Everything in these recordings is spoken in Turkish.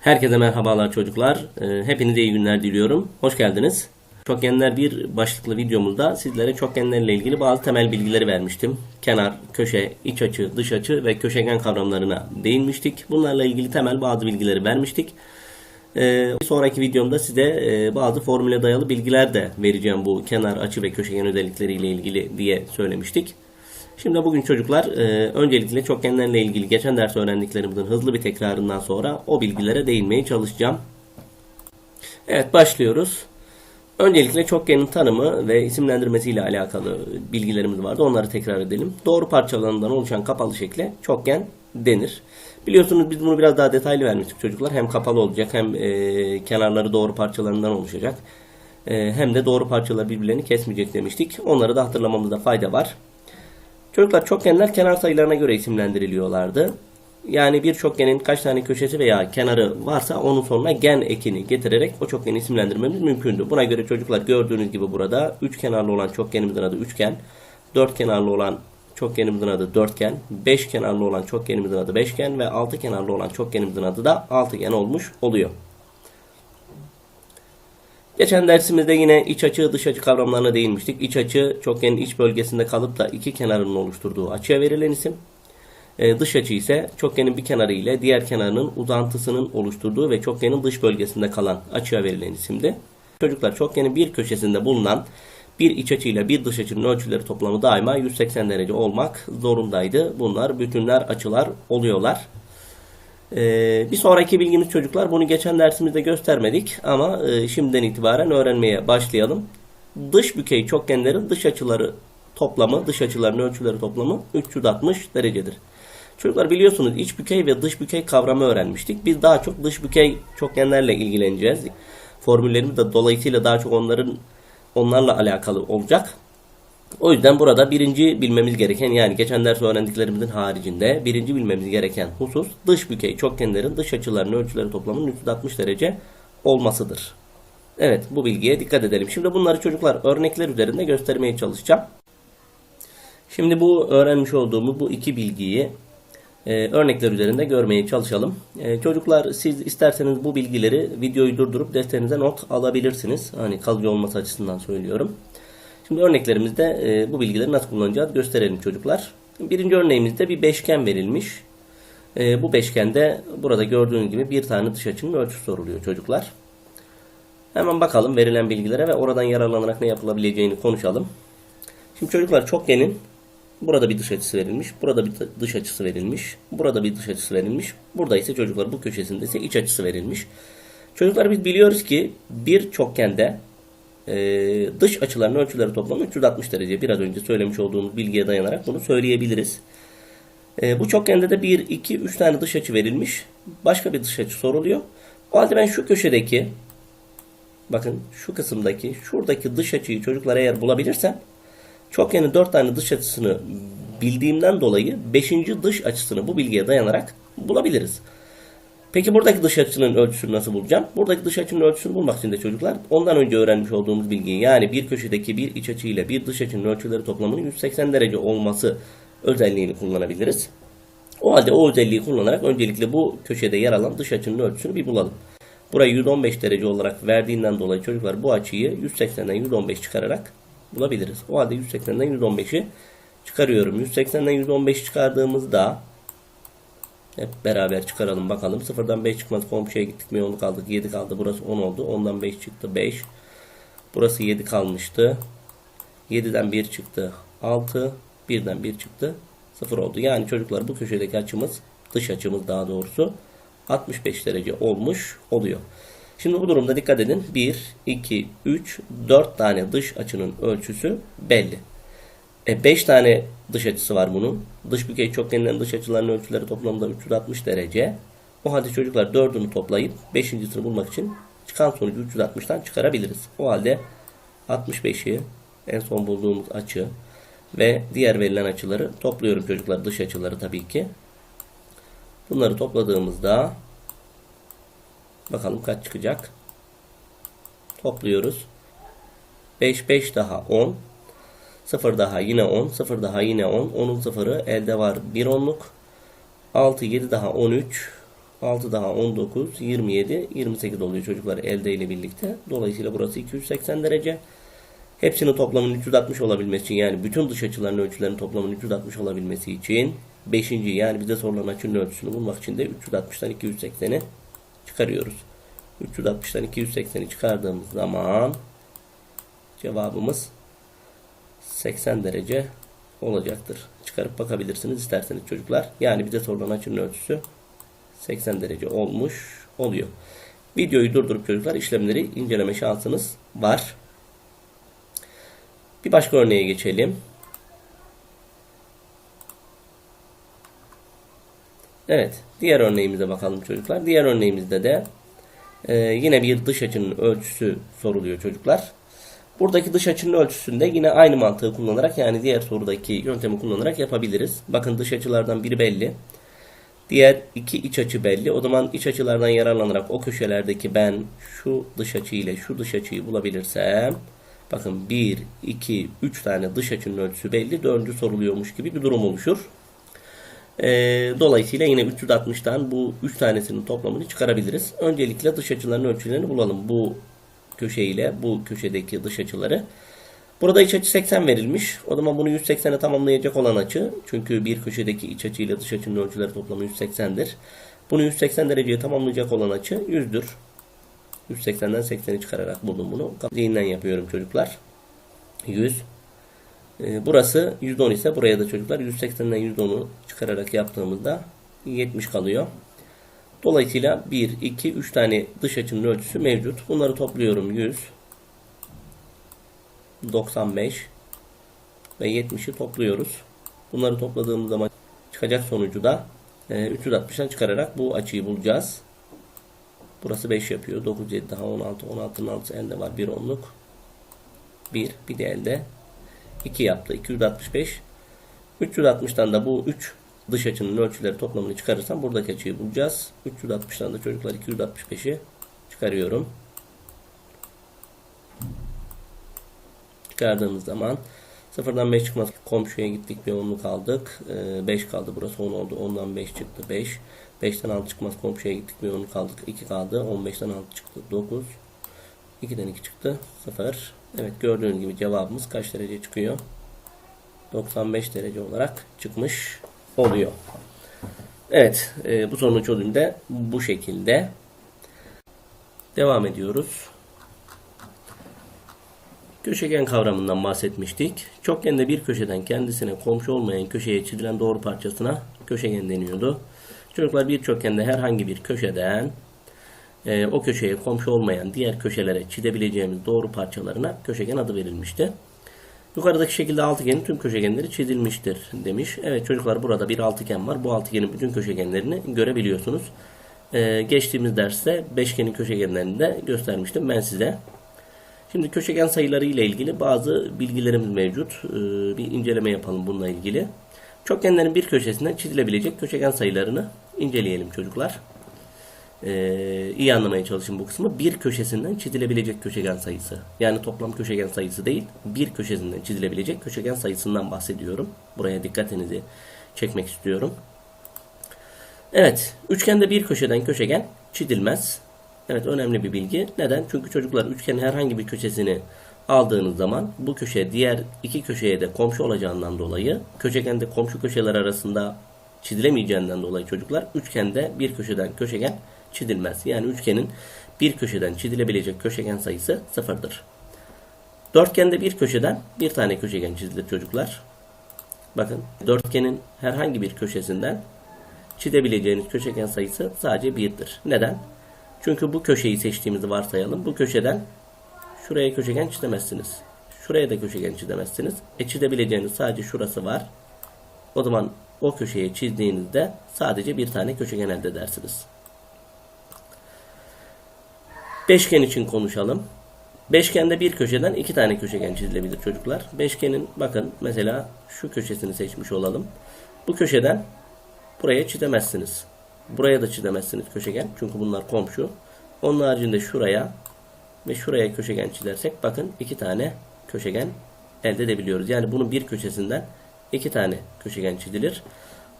Herkese merhabalar çocuklar. Ee, Hepinize iyi günler diliyorum. Hoş geldiniz. Çokgenler bir başlıklı videomuzda sizlere çokgenlerle ilgili bazı temel bilgileri vermiştim. Kenar, köşe, iç açı, dış açı ve köşegen kavramlarına değinmiştik. Bunlarla ilgili temel bazı bilgileri vermiştik. Ee, sonraki videomda size e, bazı formüle dayalı bilgiler de vereceğim bu kenar, açı ve köşegen özellikleriyle ilgili diye söylemiştik. Şimdi bugün çocuklar e, öncelikle çokgenlerle ilgili geçen ders öğrendiklerimizin hızlı bir tekrarından sonra o bilgilere değinmeye çalışacağım. Evet başlıyoruz. Öncelikle çokgenin tanımı ve isimlendirmesiyle alakalı bilgilerimiz vardı. Onları tekrar edelim. Doğru parçalarından oluşan kapalı şekle çokgen denir. Biliyorsunuz biz bunu biraz daha detaylı vermiştik çocuklar. Hem kapalı olacak hem e, kenarları doğru parçalarından oluşacak. E, hem de doğru parçalar birbirlerini kesmeyecek demiştik. Onları da hatırlamamızda fayda var. Çocuklar çokgenler kenar sayılarına göre isimlendiriliyorlardı. Yani bir çokgenin kaç tane köşesi veya kenarı varsa onun sonuna gen ekini getirerek o çokgeni isimlendirmemiz mümkündü. Buna göre çocuklar gördüğünüz gibi burada üç kenarlı olan çokgenimizin adı üçgen, dört kenarlı olan çokgenimizin adı dörtgen, beş kenarlı olan çokgenimizin adı beşgen ve altı kenarlı olan çokgenimizin adı da altıgen olmuş oluyor. Geçen dersimizde yine iç açı dış açı kavramlarına değinmiştik. İç açı çokgenin iç bölgesinde kalıp da iki kenarının oluşturduğu açıya verilen isim. Ee, dış açı ise çokgenin bir kenarı ile diğer kenarının uzantısının oluşturduğu ve çokgenin dış bölgesinde kalan açıya verilen isimdi. Çocuklar çokgenin bir köşesinde bulunan bir iç açı ile bir dış açının ölçüleri toplamı daima 180 derece olmak zorundaydı. Bunlar bütünler açılar oluyorlar. Ee, bir sonraki bilgimiz çocuklar bunu geçen dersimizde göstermedik ama e, şimdiden itibaren öğrenmeye başlayalım. Dış bükey çokgenlerin dış açıları toplamı, dış açıların ölçüleri toplamı 360 derecedir. Çocuklar biliyorsunuz iç bükey ve dış bükey kavramı öğrenmiştik. Biz daha çok dış bükey çokgenlerle ilgileneceğiz. Formüllerimiz de dolayısıyla daha çok onların onlarla alakalı olacak. O yüzden burada birinci bilmemiz gereken yani geçen ders öğrendiklerimizin haricinde birinci bilmemiz gereken husus dış bükey çokgenlerin dış açılarının ölçüleri toplamının 360 derece olmasıdır. Evet bu bilgiye dikkat edelim. Şimdi bunları çocuklar örnekler üzerinde göstermeye çalışacağım. Şimdi bu öğrenmiş olduğumuz bu iki bilgiyi e, örnekler üzerinde görmeye çalışalım. E, çocuklar siz isterseniz bu bilgileri videoyu durdurup defterinize not alabilirsiniz. Hani kalıcı olması açısından söylüyorum. Şimdi örneklerimizde e, bu bilgileri nasıl kullanacağız gösterelim çocuklar. Birinci örneğimizde bir beşgen verilmiş. E, bu beşgende burada gördüğünüz gibi bir tane dış açının ölçüsü soruluyor çocuklar. Hemen bakalım verilen bilgilere ve oradan yararlanarak ne yapılabileceğini konuşalım. Şimdi çocuklar çokgenin burada bir dış açısı verilmiş, burada bir dış açısı verilmiş, burada bir dış açısı verilmiş. Burada ise çocuklar bu köşesinde ise iç açısı verilmiş. Çocuklar biz biliyoruz ki bir çokgende e, dış açıların ölçüleri toplamı 360 derece. Biraz önce söylemiş olduğumuz bilgiye dayanarak bunu söyleyebiliriz. E, bu çokgende de 1, 2, 3 tane dış açı verilmiş. Başka bir dış açı soruluyor. O halde ben şu köşedeki bakın şu kısımdaki şuradaki dış açıyı çocuklar eğer bulabilirsem çokgenin 4 tane dış açısını bildiğimden dolayı 5. dış açısını bu bilgiye dayanarak bulabiliriz. Peki buradaki dış açının ölçüsünü nasıl bulacağım? Buradaki dış açının ölçüsünü bulmak için de çocuklar ondan önce öğrenmiş olduğumuz bilgiyi yani bir köşedeki bir iç açı ile bir dış açının ölçüleri toplamının 180 derece olması özelliğini kullanabiliriz. O halde o özelliği kullanarak öncelikle bu köşede yer alan dış açının ölçüsünü bir bulalım. Burayı 115 derece olarak verdiğinden dolayı çocuklar bu açıyı 180'den 115 çıkararak bulabiliriz. O halde 180'den 115'i çıkarıyorum. 180'den 115 çıkardığımızda hep beraber çıkaralım bakalım. Sıfırdan 5 çıkmaz. Komşuya gittik mi 10 kaldık. 7 kaldı. Burası 10 oldu. Ondan 5 çıktı. 5. Burası 7 kalmıştı. 7'den 1 çıktı. 6. 1'den 1 çıktı. 0 oldu. Yani çocuklar bu köşedeki açımız dış açımız daha doğrusu 65 derece olmuş oluyor. Şimdi bu durumda dikkat edin. 1, 2, 3, 4 tane dış açının ölçüsü belli. E 5 tane dış açısı var bunun. Dış bükey çokgenlerin dış açılarının ölçüleri toplamda 360 derece. O halde çocuklar 4'ünü toplayıp 5.sini bulmak için çıkan sonucu 360'tan çıkarabiliriz. O halde 65'i en son bulduğumuz açı ve diğer verilen açıları topluyorum çocuklar. Dış açıları tabii ki. Bunları topladığımızda bakalım kaç çıkacak. Topluyoruz. 5 5 daha 10 0 daha yine 10. 0 daha yine 10. 10'un sıfırı elde var 1 onluk. 6 7 daha 13. 6 daha 19, 27, 28 oluyor çocuklar elde ile birlikte. Dolayısıyla burası 280 derece. Hepsinin toplamının 360 olabilmesi için yani bütün dış açıların ölçülerinin toplamının 360 olabilmesi için 5. yani bize sorulan açının ölçüsünü bulmak için de 360'tan 280'i çıkarıyoruz. 360'tan 280'i çıkardığımız zaman cevabımız 80 derece olacaktır. Çıkarıp bakabilirsiniz isterseniz çocuklar. Yani bize sorulan açının ölçüsü 80 derece olmuş oluyor. Videoyu durdurup çocuklar işlemleri inceleme şansınız var. Bir başka örneğe geçelim. Evet, diğer örneğimize bakalım çocuklar. Diğer örneğimizde de e, yine bir dış açının ölçüsü soruluyor çocuklar. Buradaki dış açının ölçüsünde yine aynı mantığı kullanarak yani diğer sorudaki yöntemi kullanarak yapabiliriz. Bakın dış açılardan biri belli. Diğer iki iç açı belli. O zaman iç açılardan yararlanarak o köşelerdeki ben şu dış açı ile şu dış açıyı bulabilirsem bakın 1, 2, 3 tane dış açının ölçüsü belli. Dördüncü soruluyormuş gibi bir durum oluşur. Ee, dolayısıyla yine 360'tan bu 3 tanesinin toplamını çıkarabiliriz. Öncelikle dış açıların ölçülerini bulalım. Bu köşe ile bu köşedeki dış açıları. Burada iç açı 80 verilmiş. O zaman bunu 180'e tamamlayacak olan açı. Çünkü bir köşedeki iç açı ile dış açının ölçüleri toplamı 180'dir. Bunu 180 dereceye tamamlayacak olan açı 100'dür. 180'den 80'i çıkararak buldum bunu. Zihinden yapıyorum çocuklar. 100. Ee, burası 110 ise buraya da çocuklar 180'den 110'u çıkararak yaptığımızda 70 kalıyor. Dolayısıyla 1, 2, 3 tane dış açının ölçüsü mevcut. Bunları topluyorum 100, 95 ve 70'i topluyoruz. Bunları topladığımız zaman çıkacak sonucu da 360'dan çıkararak bu açıyı bulacağız. Burası 5 yapıyor. 9, 7 daha 16. 16'nın altısı elde var. 1 onluk. 1. Bir de elde 2 yaptı. 265. 360'tan da bu 3 dış açının ölçüleri toplamını çıkarırsam buradaki açıyı bulacağız. 360'tan da çocuklar 265'i çıkarıyorum. Çıkardığımız zaman sıfırdan 5 çıkmaz. Komşuya gittik bir onluk aldık. 5 kaldı burası 10 oldu. 10'dan 5 çıktı 5. 5'ten 6 çıkmaz. Komşuya gittik bir onluk aldık. 2 kaldı. 15'ten 6 çıktı 9. 2'den 2 çıktı 0. Evet gördüğünüz gibi cevabımız kaç derece çıkıyor? 95 derece olarak çıkmış oluyor. Evet, e, bu sorunun çözümü de bu şekilde. Devam ediyoruz. Köşegen kavramından bahsetmiştik. Çokgende bir köşeden kendisine komşu olmayan köşeye çizilen doğru parçasına köşegen deniyordu. Çocuklar bir çokgende herhangi bir köşeden e, o köşeye komşu olmayan diğer köşelere çizebileceğimiz doğru parçalarına köşegen adı verilmişti. Yukarıdaki şekilde altıgenin tüm köşegenleri çizilmiştir demiş. Evet çocuklar burada bir altıgen var. Bu altıgenin bütün köşegenlerini görebiliyorsunuz. Ee, geçtiğimiz derste beşgenin köşegenlerini de göstermiştim ben size. Şimdi köşegen sayıları ile ilgili bazı bilgilerimiz mevcut. Ee, bir inceleme yapalım bununla ilgili. Çokgenlerin bir köşesinden çizilebilecek köşegen sayılarını inceleyelim çocuklar e, iyi anlamaya çalışın bu kısmı. Bir köşesinden çizilebilecek köşegen sayısı. Yani toplam köşegen sayısı değil, bir köşesinden çizilebilecek köşegen sayısından bahsediyorum. Buraya dikkatinizi çekmek istiyorum. Evet, üçgende bir köşeden köşegen çizilmez. Evet, önemli bir bilgi. Neden? Çünkü çocuklar üçgenin herhangi bir köşesini aldığınız zaman bu köşe diğer iki köşeye de komşu olacağından dolayı köşegende komşu köşeler arasında çizilemeyeceğinden dolayı çocuklar üçgende bir köşeden köşegen çizilmez. Yani üçgenin bir köşeden çizilebilecek köşegen sayısı sıfırdır. Dörtgende bir köşeden bir tane köşegen çizilir çocuklar. Bakın dörtgenin herhangi bir köşesinden çizebileceğiniz köşegen sayısı sadece birdir. Neden? Çünkü bu köşeyi seçtiğimizi varsayalım. Bu köşeden şuraya köşegen çizemezsiniz. Şuraya da köşegen çizemezsiniz. E çizebileceğiniz sadece şurası var. O zaman o köşeye çizdiğinizde sadece bir tane köşegen elde edersiniz. Beşgen için konuşalım. Beşgende bir köşeden iki tane köşegen çizilebilir çocuklar. Beşgenin bakın mesela şu köşesini seçmiş olalım. Bu köşeden buraya çizemezsiniz. Buraya da çizemezsiniz köşegen. Çünkü bunlar komşu. Onun haricinde şuraya ve şuraya köşegen çizersek bakın iki tane köşegen elde edebiliyoruz. Yani bunun bir köşesinden iki tane köşegen çizilir.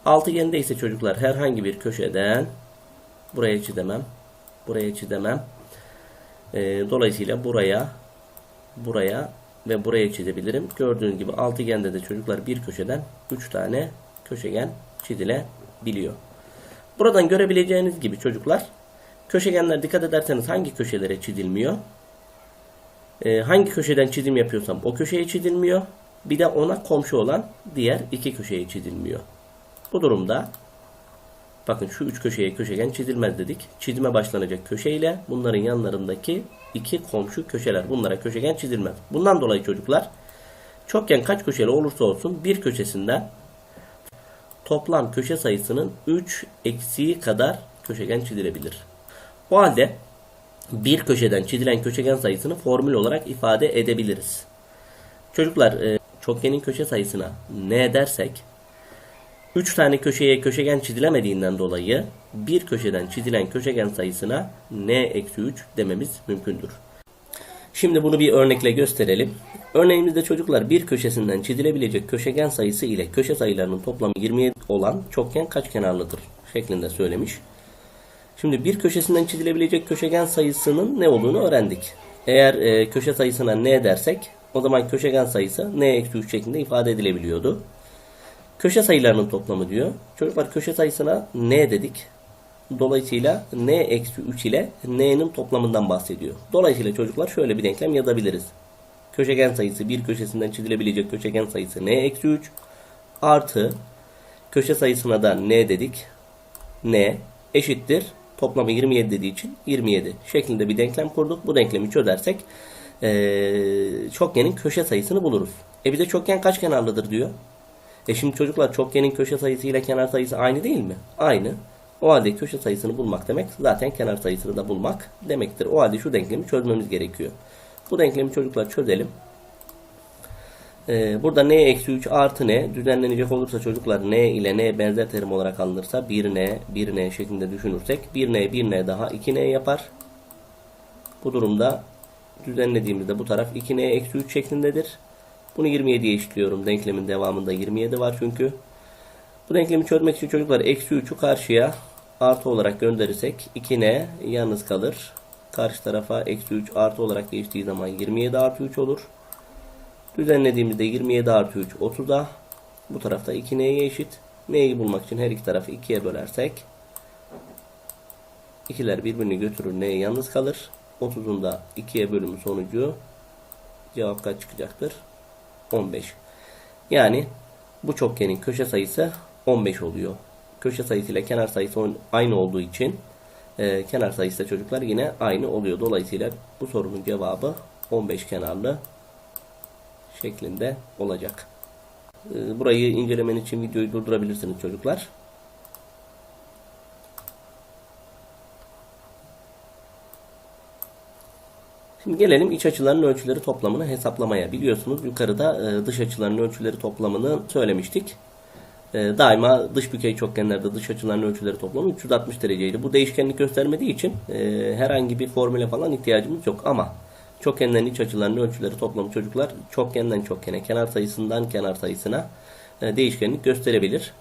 Altıgende ise çocuklar herhangi bir köşeden Buraya çizemem. Buraya çizemem. Ee, dolayısıyla buraya, buraya ve buraya çizebilirim. Gördüğünüz gibi altıgende de çocuklar bir köşeden 3 tane köşegen çizilebiliyor. Buradan görebileceğiniz gibi çocuklar köşegenler dikkat ederseniz hangi köşelere çizilmiyor? Ee, hangi köşeden çizim yapıyorsam o köşeye çizilmiyor. Bir de ona komşu olan diğer iki köşeye çizilmiyor. Bu durumda bakın şu üç köşeye köşegen çizilmez dedik. Çizime başlanacak köşeyle bunların yanlarındaki iki komşu köşeler. Bunlara köşegen çizilmez. Bundan dolayı çocuklar çokgen kaç köşeli olursa olsun bir köşesinden toplam köşe sayısının 3 eksiği kadar köşegen çizilebilir. O halde bir köşeden çizilen köşegen sayısını formül olarak ifade edebiliriz. Çocuklar e, çokgenin köşe sayısına ne dersek 3 tane köşeye köşegen çizilemediğinden dolayı bir köşeden çizilen köşegen sayısına n-3 dememiz mümkündür. Şimdi bunu bir örnekle gösterelim. Örneğimizde çocuklar bir köşesinden çizilebilecek köşegen sayısı ile köşe sayılarının toplamı 27 olan çokgen kaç kenarlıdır şeklinde söylemiş. Şimdi bir köşesinden çizilebilecek köşegen sayısının ne olduğunu öğrendik. Eğer e, köşe sayısına ne dersek o zaman köşegen sayısı n-3 şeklinde ifade edilebiliyordu. Köşe sayılarının toplamı diyor. Çocuklar köşe sayısına n dedik. Dolayısıyla n-3 ile n'nin toplamından bahsediyor. Dolayısıyla çocuklar şöyle bir denklem yazabiliriz. Köşegen sayısı bir köşesinden çizilebilecek köşegen sayısı n-3 artı köşe sayısına da n dedik. n eşittir toplamı 27 dediği için 27 şeklinde bir denklem kurduk. Bu denklemi çözersek ee, çokgenin köşe sayısını buluruz. E bize çokgen kaç kenarlıdır diyor. E şimdi çocuklar çokgenin köşe sayısı ile kenar sayısı aynı değil mi? Aynı. O halde köşe sayısını bulmak demek zaten kenar sayısını da bulmak demektir. O halde şu denklemi çözmemiz gerekiyor. Bu denklemi çocuklar çözelim. Ee, burada n eksi 3 artı n düzenlenecek olursa çocuklar n ile n benzer terim olarak alınırsa 1n 1n şeklinde düşünürsek 1n 1n daha 2n yapar. Bu durumda düzenlediğimizde bu taraf 2n eksi 3 şeklindedir. Bunu 27'ye eşitliyorum. Denklemin devamında 27 var çünkü. Bu denklemi çözmek için çocuklar eksi 3'ü karşıya artı olarak gönderirsek 2n yalnız kalır. Karşı tarafa eksi 3 artı olarak geçtiği zaman 27 artı 3 olur. Düzenlediğimizde 27 artı 3 30'a. Bu tarafta 2n'ye eşit. N'yi bulmak için her iki tarafı 2'ye bölersek ikiler birbirini götürür. N yalnız kalır. 30'un da 2'ye bölümü sonucu cevap kaç çıkacaktır? 15. Yani bu çokgenin köşe sayısı 15 oluyor. Köşe sayısı ile kenar sayısı aynı olduğu için e, kenar sayısı da çocuklar yine aynı oluyor. Dolayısıyla bu sorunun cevabı 15 kenarlı şeklinde olacak. E, burayı incelemen için videoyu durdurabilirsiniz çocuklar. Şimdi gelelim iç açıların ölçüleri toplamını hesaplamaya. Biliyorsunuz yukarıda e, dış açıların ölçüleri toplamını söylemiştik. E, daima dış bükey çokgenlerde dış açıların ölçüleri toplamı 360 dereceydi. Bu değişkenlik göstermediği için e, herhangi bir formüle falan ihtiyacımız yok. Ama çokgenlerin iç açılarının ölçüleri toplamı çocuklar çokgenden çokgene, kenar sayısından kenar sayısına değişkenlik gösterebilir.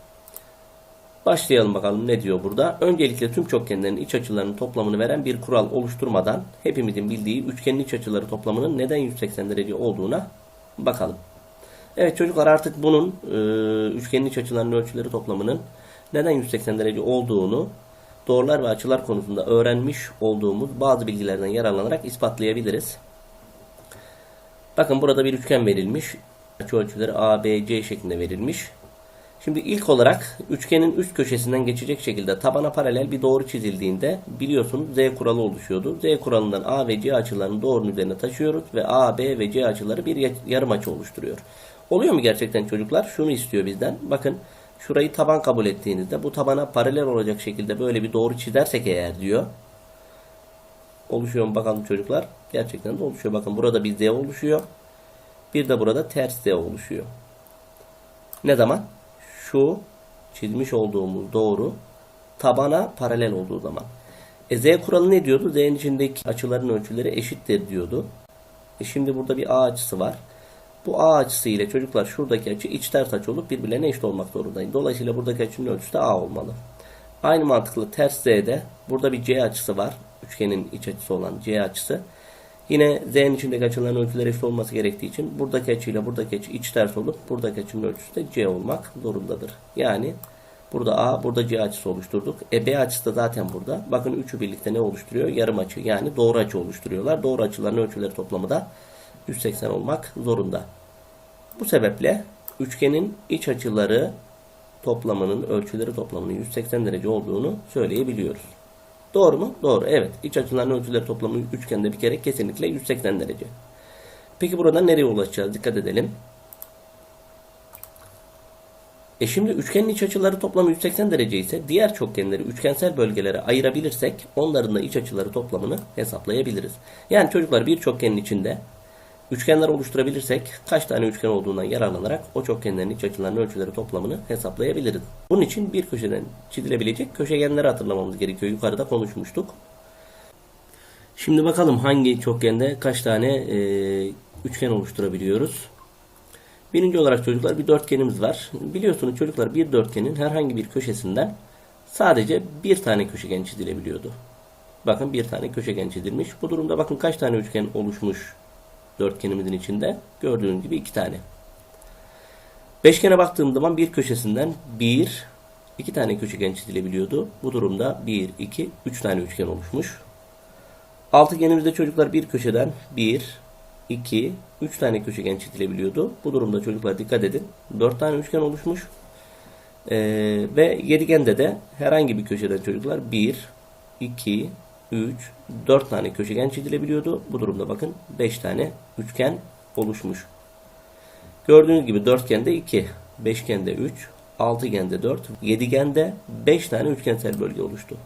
Başlayalım bakalım ne diyor burada. Öncelikle tüm çokgenlerin iç açılarının toplamını veren bir kural oluşturmadan hepimizin bildiği üçgenin iç açıları toplamının neden 180 derece olduğuna bakalım. Evet çocuklar artık bunun e, üçgenin iç açılarının ölçüleri toplamının neden 180 derece olduğunu doğrular ve açılar konusunda öğrenmiş olduğumuz bazı bilgilerden yararlanarak ispatlayabiliriz. Bakın burada bir üçgen verilmiş. Açı ölçüleri A, B, C şeklinde verilmiş. Şimdi ilk olarak üçgenin üst köşesinden geçecek şekilde tabana paralel bir doğru çizildiğinde biliyorsunuz Z kuralı oluşuyordu. Z kuralından A ve C açılarını doğrunun üzerine taşıyoruz ve A, B ve C açıları bir yarım açı oluşturuyor. Oluyor mu gerçekten çocuklar? Şunu istiyor bizden. Bakın şurayı taban kabul ettiğinizde bu tabana paralel olacak şekilde böyle bir doğru çizersek eğer diyor. Oluşuyor mu bakalım çocuklar? Gerçekten de oluşuyor. Bakın burada bir Z oluşuyor. Bir de burada ters Z oluşuyor. Ne zaman? Şu çizmiş olduğumuz doğru tabana paralel olduğu zaman. E, Z kuralı ne diyordu? Z'nin içindeki açıların ölçüleri eşittir diyordu. E, şimdi burada bir A açısı var. Bu A açısı ile çocuklar şuradaki açı iç ters açı olup birbirlerine eşit olmak zorundayım. Dolayısıyla buradaki açının ölçüsü de A olmalı. Aynı mantıkla ters Z'de burada bir C açısı var. Üçgenin iç açısı olan C açısı. Yine Z'nin içindeki açıların ölçüleri eşit olması gerektiği için buradaki açıyla buradaki açı iç ters olup buradaki açının ölçüsü de C olmak zorundadır. Yani burada A, burada C açısı oluşturduk. E B açısı da zaten burada. Bakın üçü birlikte ne oluşturuyor? Yarım açı yani doğru açı oluşturuyorlar. Doğru açıların ölçüleri toplamı da 180 olmak zorunda. Bu sebeple üçgenin iç açıları toplamının ölçüleri toplamının 180 derece olduğunu söyleyebiliyoruz. Doğru mu? Doğru. Evet. İç açıların ölçüleri toplamı üçgende bir kere kesinlikle 180 derece. Peki buradan nereye ulaşacağız? Dikkat edelim. E şimdi üçgenin iç açıları toplamı 180 derece ise diğer çokgenleri üçgensel bölgelere ayırabilirsek onların da iç açıları toplamını hesaplayabiliriz. Yani çocuklar bir çokgenin içinde üçgenler oluşturabilirsek kaç tane üçgen olduğundan yararlanarak o çokgenlerin iç açılarının ölçüleri toplamını hesaplayabiliriz. Bunun için bir köşeden çizilebilecek köşegenleri hatırlamamız gerekiyor. Yukarıda konuşmuştuk. Şimdi bakalım hangi çokgende kaç tane e, üçgen oluşturabiliyoruz. Birinci olarak çocuklar bir dörtgenimiz var. Biliyorsunuz çocuklar bir dörtgenin herhangi bir köşesinden sadece bir tane köşegen çizilebiliyordu. Bakın bir tane köşegen çizilmiş. Bu durumda bakın kaç tane üçgen oluşmuş dörtgenimizin içinde. Gördüğünüz gibi iki tane. Beşgene baktığım zaman bir köşesinden bir, iki tane köşegen çizilebiliyordu. Bu durumda bir, iki, üç tane üçgen oluşmuş. Altıgenimizde çocuklar bir köşeden bir, 2, 3 tane köşegen çizilebiliyordu. Bu durumda çocuklar dikkat edin. 4 tane üçgen oluşmuş. Ee, ve yedigende de herhangi bir köşeden çocuklar 1, 2, 3, 4 tane köşegen çizilebiliyordu. Bu durumda bakın 5 tane üçgen oluşmuş. Gördüğünüz gibi dörtgende 2, beşgende 3, altıgende 4, yedigende 5 tane üçgensel bölge oluştu.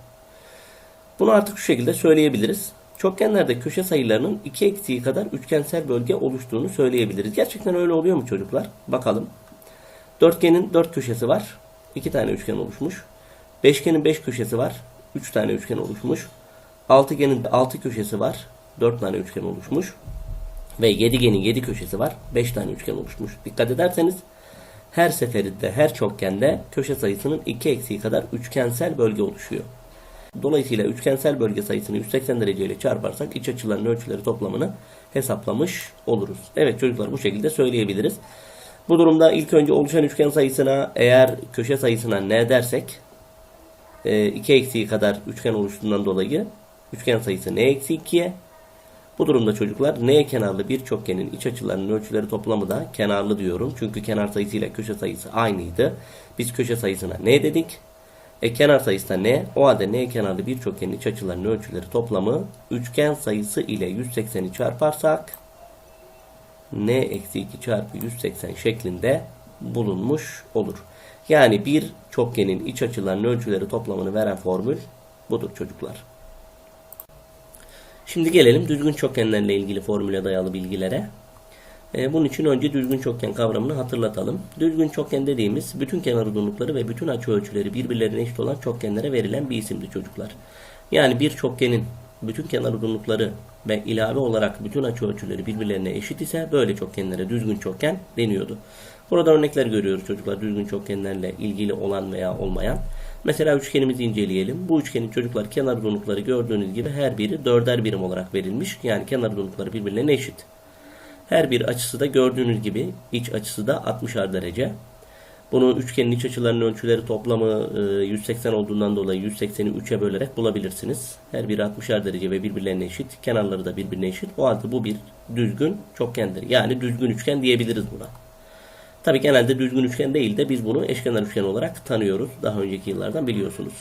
Bunu artık şu şekilde söyleyebiliriz. Çokgenlerde köşe sayılarının 2 eksiği kadar üçgensel bölge oluştuğunu söyleyebiliriz. Gerçekten öyle oluyor mu çocuklar? Bakalım. Dörtgenin 4 köşesi var. 2 tane üçgen oluşmuş. Beşgenin 5 köşesi var. 3 tane üçgen oluşmuş. Altıgenin 6 köşesi var. 4 tane üçgen oluşmuş. Ve yedigenin 7 köşesi var. 5 tane üçgen oluşmuş. Dikkat ederseniz her seferinde her çokgende köşe sayısının 2 eksiği kadar üçgensel bölge oluşuyor. Dolayısıyla üçgensel bölge sayısını 180 derece ile çarparsak iç açıların ölçüleri toplamını hesaplamış oluruz. Evet çocuklar bu şekilde söyleyebiliriz. Bu durumda ilk önce oluşan üçgen sayısına eğer köşe sayısına ne dersek 2 eksiği kadar üçgen oluştuğundan dolayı üçgen sayısı n eksi 2'ye bu durumda çocuklar n kenarlı bir çokgenin iç açılarının ölçüleri toplamı da kenarlı diyorum. Çünkü kenar sayısı ile köşe sayısı aynıydı. Biz köşe sayısına n dedik. E kenar sayısı da ne? O halde n kenarlı bir çokgenin iç açılarının ölçüleri toplamı üçgen sayısı ile 180'i çarparsak n eksi 2 çarpı 180 şeklinde bulunmuş olur. Yani bir çokgenin iç açılarının ölçüleri toplamını veren formül budur çocuklar. Şimdi gelelim düzgün çokgenlerle ilgili formüle dayalı bilgilere. E, bunun için önce düzgün çokgen kavramını hatırlatalım. Düzgün çokgen dediğimiz bütün kenar uzunlukları ve bütün açı ölçüleri birbirlerine eşit olan çokgenlere verilen bir isimdi çocuklar. Yani bir çokgenin bütün kenar uzunlukları ve ilave olarak bütün açı ölçüleri birbirlerine eşit ise böyle çokgenlere düzgün çokgen deniyordu. Burada örnekler görüyoruz çocuklar düzgün çokgenlerle ilgili olan veya olmayan. Mesela üçgenimizi inceleyelim. Bu üçgenin çocuklar kenar uzunlukları gördüğünüz gibi her biri dörder birim olarak verilmiş. Yani kenar uzunlukları birbirlerine eşit. Her bir açısı da gördüğünüz gibi iç açısı da 60'ar derece. Bunu üçgenin iç açılarının ölçüleri toplamı 180 olduğundan dolayı 180'i 3'e bölerek bulabilirsiniz. Her biri 60'ar derece ve birbirlerine eşit. Kenarları da birbirine eşit. O halde bu bir düzgün çokgendir. Yani düzgün üçgen diyebiliriz buna. Tabi genelde düzgün üçgen değil de biz bunu eşkenar üçgen olarak tanıyoruz. Daha önceki yıllardan biliyorsunuz.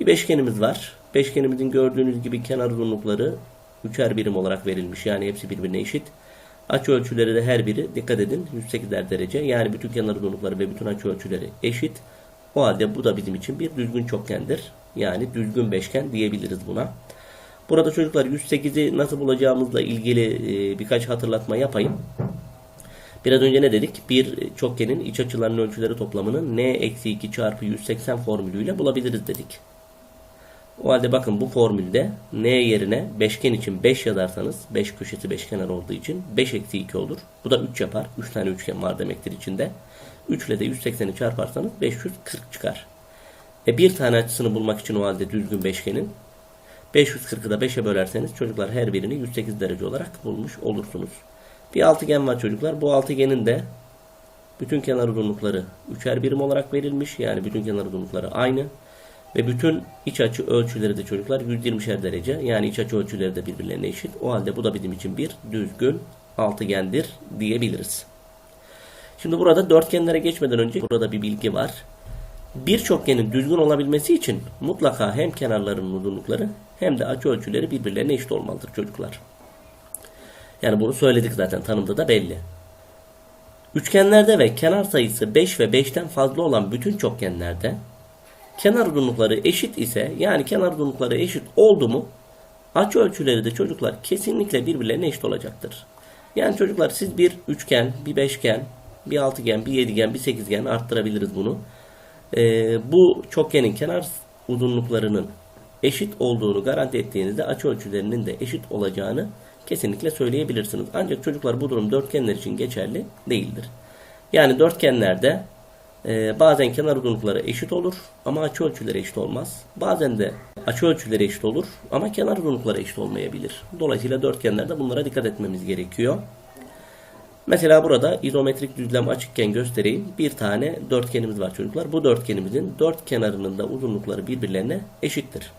Bir beşgenimiz var. Beşgenimizin gördüğünüz gibi kenar uzunlukları üçer birim olarak verilmiş. Yani hepsi birbirine eşit. Açı ölçüleri de her biri dikkat edin 108'er derece. Yani bütün kenar uzunlukları ve bütün açı ölçüleri eşit. O halde bu da bizim için bir düzgün çokgendir. Yani düzgün beşgen diyebiliriz buna. Burada çocuklar 108'i nasıl bulacağımızla ilgili birkaç hatırlatma yapayım. Biraz önce ne dedik? Bir çokgenin iç açılarının ölçüleri toplamını n eksi 2 çarpı 180 formülüyle bulabiliriz dedik. O halde bakın bu formülde n yerine beşgen için 5 yazarsanız 5 köşesi beşkenar olduğu için 5 eksi 2 olur. Bu da 3 yapar. 3 tane üçgen var demektir içinde. 3 ile de 180'i çarparsanız 540 çıkar. E bir tane açısını bulmak için o halde düzgün beşgenin 540'ı da 5'e bölerseniz çocuklar her birini 108 derece olarak bulmuş olursunuz. Bir altıgen var çocuklar. Bu altıgenin de bütün kenar uzunlukları üçer birim olarak verilmiş. Yani bütün kenar uzunlukları aynı. Ve bütün iç açı ölçüleri de çocuklar 120'şer derece. Yani iç açı ölçüleri de birbirlerine eşit. O halde bu da bizim için bir düzgün altıgendir diyebiliriz. Şimdi burada dörtgenlere geçmeden önce burada bir bilgi var. Bir çokgenin düzgün olabilmesi için mutlaka hem kenarlarının uzunlukları hem de açı ölçüleri birbirlerine eşit olmalıdır çocuklar. Yani bunu söyledik zaten tanımda da belli. Üçgenlerde ve kenar sayısı 5 ve 5'ten fazla olan bütün çokgenlerde kenar uzunlukları eşit ise yani kenar uzunlukları eşit oldu mu açı ölçüleri de çocuklar kesinlikle birbirlerine eşit olacaktır. Yani çocuklar siz bir üçgen, bir beşgen, bir altıgen, bir yedigen, bir sekizgen arttırabiliriz bunu. Ee, bu çokgenin kenar uzunluklarının eşit olduğunu garanti ettiğinizde açı ölçülerinin de eşit olacağını kesinlikle söyleyebilirsiniz. Ancak çocuklar bu durum dörtgenler için geçerli değildir. Yani dörtgenlerde e, bazen kenar uzunlukları eşit olur ama açı ölçüleri eşit olmaz. Bazen de açı ölçüleri eşit olur ama kenar uzunlukları eşit olmayabilir. Dolayısıyla dörtgenlerde bunlara dikkat etmemiz gerekiyor. Mesela burada izometrik düzlem açıkken göstereyim. Bir tane dörtgenimiz var çocuklar. Bu dörtgenimizin dört kenarının da uzunlukları birbirlerine eşittir.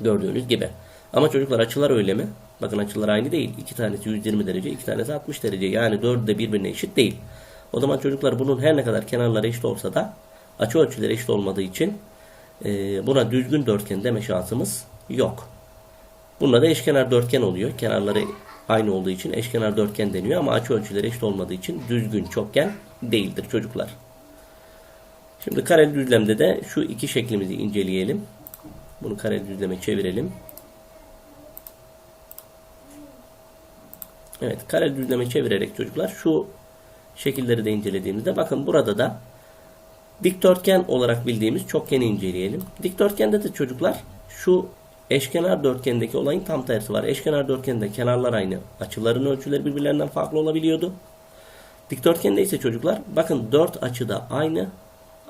Gördüğünüz gibi. Ama çocuklar açılar öyle mi? Bakın açılar aynı değil. İki tanesi 120 derece, iki tanesi 60 derece. Yani dördü de birbirine eşit değil. O zaman çocuklar bunun her ne kadar kenarları eşit olsa da açı ölçüleri eşit olmadığı için e, buna düzgün dörtgen deme şansımız yok. Bunda da eşkenar dörtgen oluyor. Kenarları aynı olduğu için eşkenar dörtgen deniyor ama açı ölçüleri eşit olmadığı için düzgün çokgen değildir çocuklar. Şimdi kareli düzlemde de şu iki şeklimizi inceleyelim. Bunu kareli düzleme çevirelim. Evet, kareli düzleme çevirerek çocuklar şu şekilleri de incelediğimizde bakın burada da dikdörtgen olarak bildiğimiz çokgeni inceleyelim. Dikdörtgende de çocuklar şu eşkenar dörtgendeki olayın tam tersi var. Eşkenar dörtgende kenarlar aynı. Açıların ölçüleri birbirlerinden farklı olabiliyordu. Dikdörtgende ise çocuklar bakın dört açıda aynı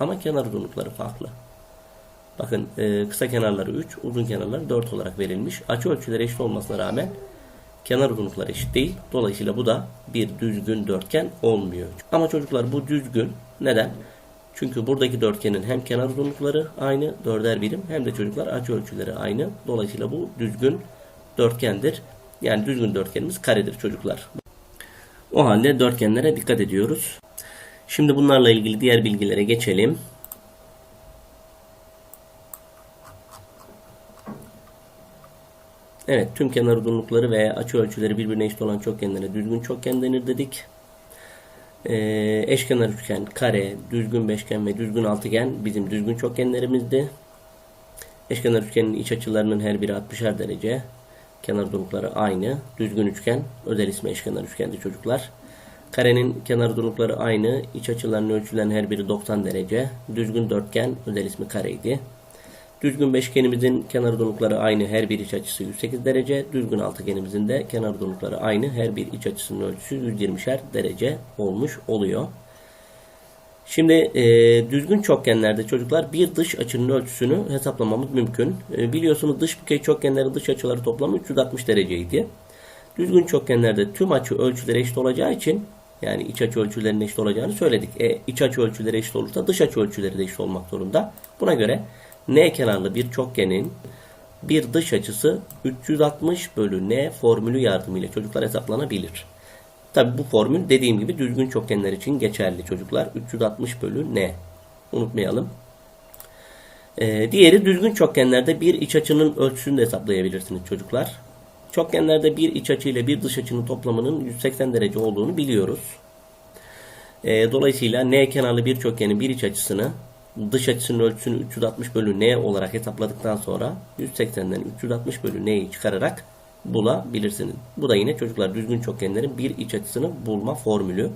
ama kenar uzunlukları farklı. Bakın e, kısa kenarları 3, uzun kenarları 4 olarak verilmiş. Açı ölçüleri eşit olmasına rağmen kenar uzunlukları eşit değil. Dolayısıyla bu da bir düzgün dörtgen olmuyor. Ama çocuklar bu düzgün. Neden? Çünkü buradaki dörtgenin hem kenar uzunlukları aynı dörder birim hem de çocuklar açı ölçüleri aynı. Dolayısıyla bu düzgün dörtgendir. Yani düzgün dörtgenimiz karedir çocuklar. O halde dörtgenlere dikkat ediyoruz. Şimdi bunlarla ilgili diğer bilgilere geçelim. Evet, tüm kenar uzunlukları ve açı ölçüleri birbirine eşit olan çokgenlere düzgün çokgen denir dedik. Ee, eşkenar üçgen, kare, düzgün beşgen ve düzgün altıgen bizim düzgün çokgenlerimizdi. Eşkenar üçgenin iç açılarının her biri 60'er derece. Kenar uzunlukları aynı. Düzgün üçgen, özel ismi eşkenar üçgendi çocuklar. Karenin kenar uzunlukları aynı. iç açılarının ölçülerinin her biri 90 derece. Düzgün dörtgen, özel ismi kareydi. Düzgün beşgenimizin kenar uzunlukları aynı. Her bir iç açısı 108 derece. Düzgün altıgenimizin de kenar uzunlukları aynı. Her bir iç açısının ölçüsü 120'şer derece olmuş oluyor. Şimdi e, düzgün çokgenlerde çocuklar bir dış açının ölçüsünü hesaplamamız mümkün. E, biliyorsunuz dış bükey çokgenlerin dış açıları toplamı 360 dereceydi. Düzgün çokgenlerde tüm açı ölçüleri eşit olacağı için yani iç açı ölçülerinin eşit olacağını söyledik. E, iç açı ölçüleri eşit olursa dış açı ölçüleri de eşit olmak zorunda. Buna göre N kenarlı bir çokgenin bir dış açısı 360 bölü N formülü yardımıyla çocuklar hesaplanabilir. Tabi bu formül dediğim gibi düzgün çokgenler için geçerli çocuklar. 360 bölü N. Unutmayalım. Ee, diğeri düzgün çokgenlerde bir iç açının ölçüsünü de hesaplayabilirsiniz çocuklar. Çokgenlerde bir iç açı ile bir dış açının toplamının 180 derece olduğunu biliyoruz. Ee, dolayısıyla N kenarlı bir çokgenin bir iç açısını dış açısının ölçüsünü 360 bölü n olarak hesapladıktan sonra 180'den 360 bölü n'yi çıkararak bulabilirsiniz. Bu da yine çocuklar düzgün çokgenlerin bir iç açısını bulma formülü.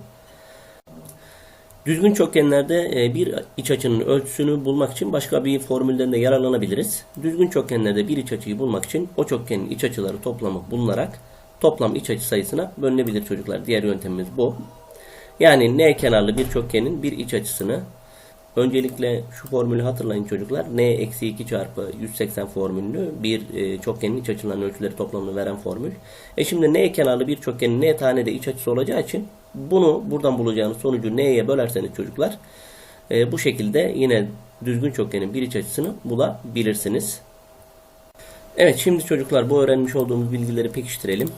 Düzgün çokgenlerde e, bir iç açının ölçüsünü bulmak için başka bir formülden de yararlanabiliriz. Düzgün çokgenlerde bir iç açıyı bulmak için o çokgenin iç açıları toplamı bulunarak toplam iç açı sayısına bölünebilir çocuklar. Diğer yöntemimiz bu. Yani n kenarlı bir çokgenin bir iç açısını Öncelikle şu formülü hatırlayın çocuklar. n eksi 2 çarpı 180 formülünü bir e, çokgenin iç açılarının ölçüleri toplamını veren formül. E şimdi n kenarlı bir çokgenin n tane de iç açısı olacağı için bunu buradan bulacağınız sonucu n'ye bölerseniz çocuklar e, bu şekilde yine düzgün çokgenin bir iç açısını bulabilirsiniz. Evet şimdi çocuklar bu öğrenmiş olduğumuz bilgileri pekiştirelim.